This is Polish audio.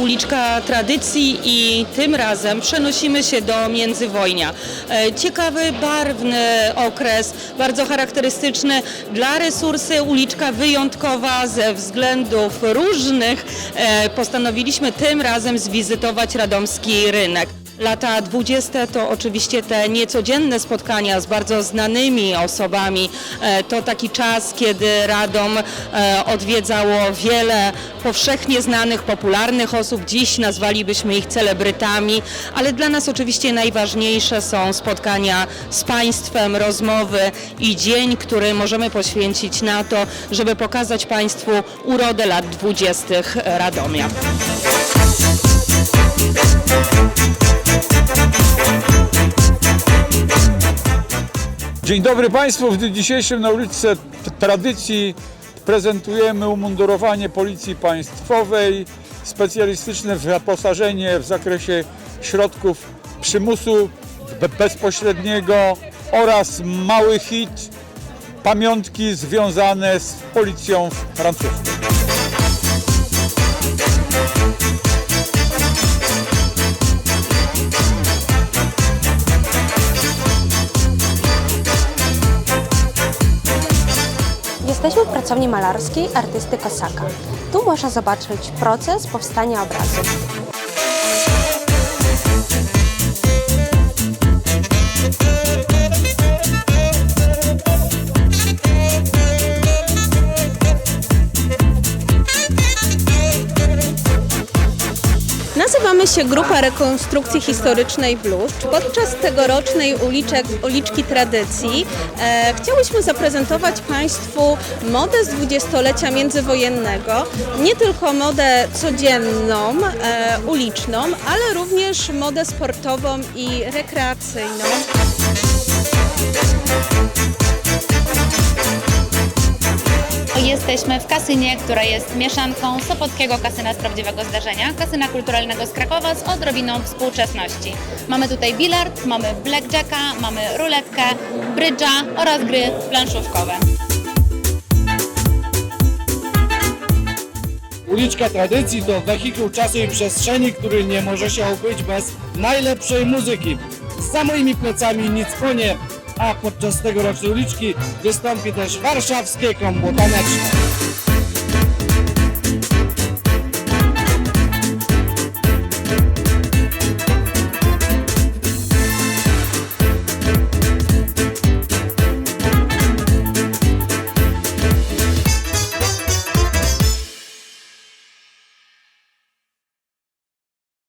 uliczka tradycji i tym razem przenosimy się do Międzywojnia. E, Ciekawy, barwny okres, bardzo charakterystyczny dla resursy, uliczka wyjątkowa ze względów różnych. E, Postanowiliśmy tym razem zwizytować radomski rynek. Lata 20 to oczywiście te niecodzienne spotkania z bardzo znanymi osobami. E, To taki czas, kiedy Radom e, odwiedzało wiele powszechnie znanych, popularnych osób. Dziś nazwalibyśmy ich celebrytami, ale dla nas oczywiście najważniejsze są spotkania z Państwem, rozmowy i dzień, który możemy poświęcić na to, żeby pokazać Państwu urodę lat 20. Radomia. Dzień dobry Państwu. W dniu dzisiejszym na ulicy Tradycji prezentujemy umundurowanie Policji Państwowej, specjalistyczne wyposażenie w zakresie środków przymusu be- bezpośredniego oraz mały hit, pamiątki związane z policją francuską. Jesteśmy w pracowni malarskiej artysty Kosaka. Tu można zobaczyć proces powstania obrazu. Nazywamy się Grupa Rekonstrukcji Historycznej Bluszcz. Podczas tegorocznej uliczek, uliczki tradycji e, chciałyśmy zaprezentować Państwu modę z dwudziestolecia międzywojennego. Nie tylko modę codzienną, e, uliczną, ale również modę sportową i rekreacyjną. Jesteśmy w kasynie, która jest mieszanką Sopockiego kasyna z prawdziwego zdarzenia, kasyna kulturalnego z Krakowa z odrobiną współczesności. Mamy tutaj bilard, mamy blackjacka, mamy ruletkę, brydża oraz gry planszówkowe. Uliczka Tradycji to wehikuł czasu i przestrzeni, który nie może się obyć bez najlepszej muzyki. Za moimi plecami nic płonie, a podczas tegorocznej uliczki wystąpi też warszawskie kombo taneczne.